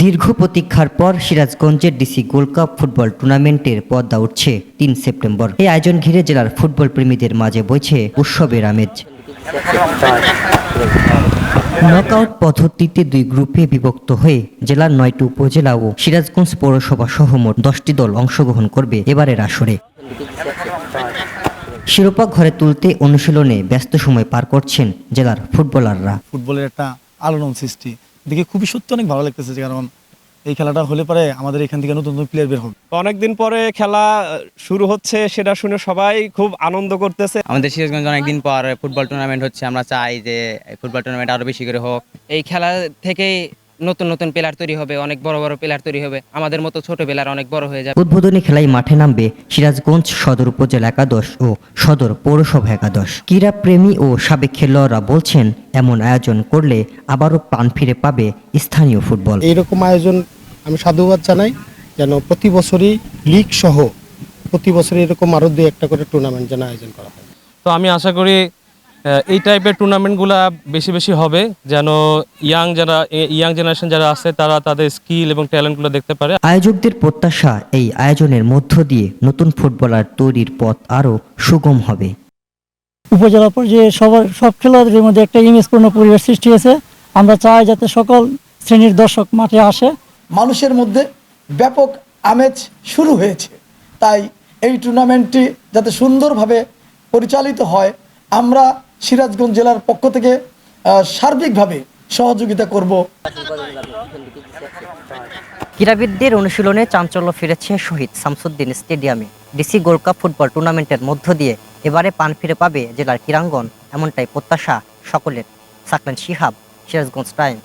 দীর্ঘ প্রতীক্ষার পর সিরাজগঞ্জের ডিসি গোল্ড কাপ ফুটবল টুর্নামেন্টের পর্দা উঠছে তিন সেপ্টেম্বর। এই আয়োজন ঘিরে জেলার ফুটবল প্রেমীদের মাঝে বইছে উৎসবের আমেজ। নকআউট পদ্ধতিতে দুই গ্রুপে বিভক্ত হয়ে জেলার নয়টি উপজেলা ও সিরাজগঞ্জ পৌরসভা সহ মোট দশটি দল অংশগ্রহণ করবে এবারের আসরে। শিরোপা ঘরে তুলতে অনুশীলনে ব্যস্ত সময় পার করছেন জেলার ফুটবলাররা। ফুটবলের একটা আলোড়ন সৃষ্টি। দেখে খুবই সত্যি অনেক ভালো লাগতেছে কারণ এই খেলাটা হলে পরে আমাদের এখান থেকে নতুন নতুন প্লেয়ার বের হবে। অনেকদিন পরে খেলা শুরু হচ্ছে সেটা শুনে সবাই খুব আনন্দ করতেছে। আমাদের সিরাজগঞ্জ অনেকদিন পর ফুটবল টুর্নামেন্ট হচ্ছে আমরা চাই যে ফুটবল টুর্নামেন্ট আরও বেশি করে হোক। এই খেলা থেকেই নতুন নতুন প্লেয়ার তৈরি হবে অনেক বড় বড় প্লেয়ার তৈরি হবে। আমাদের মতো ছোট প্লেয়ার অনেক বড় হয়ে যাবে। উদ্বোধনী খেলায় মাঠে নামবে সিরাজগঞ্জ সদর উপজেলা একাদশ ও সদর পৌরসভা একাদশ। ক্রীড়া প্রেমী ও সাবেক খেলোয়াড়রা বলছেন এমন আয়োজন করলে আবারও প্রাণ ফিরে পাবে স্থানীয় ফুটবল। এইরকম আয়োজন আমি সাধুবাদ জানাই যেন প্রতি বছরই লিগ সহ প্রতি বছরই এরকম আরও দুই একটা করে টুর্নামেন্ট যেন আয়োজন করা হয়। তো আমি আশা করি এই টাইপের টুর্নামেন্টগুলো বেশি বেশি হবে যেন ইয়াং যারা ইয়াং জেনারেশন যারা আছে তারা তাদের স্কিল এবং ট্যালেন্টগুলো দেখতে পারে। আয়োজকদের প্রত্যাশা এই আয়োজনের মধ্য দিয়ে নতুন ফুটবলার তৈরির পথ আরও সুগম হবে। উপজেলা পর্যায়ে সবার সব খেলোয়াড়দের মধ্যে একটা ইমেজপূর্ণ পরিবেশ সৃষ্টি হয়েছে। আমরা চাই যাতে সকল শ্রেণির দর্শক মাঠে আসে। মানুষের মধ্যে ব্যাপক আমেজ শুরু হয়েছে। তাই এই টুর্নামেন্টটি যাতে সুন্দরভাবে পরিচালিত হয় আমরা সিরাজগঞ্জ জেলার পক্ষ থেকে সার্বিকভাবে সহযোগিতা করব। ক্রীড়াবিদদের অনুশীলনে চাঞ্চল্য ফিরেছে শহীদ শামসুদ্দিন স্টেডিয়ামে। ডিসি গোল্ড কাপ ফুটবল টুর্নামেন্টের মধ্য দিয়ে এবারে পান ফিরে পাবে জেলার ক্রীড়াঙ্গন, এমনটাই প্রত্যাশা সকলের। সাকলেন শিহাব, সিরাজগঞ্জ টাইমস।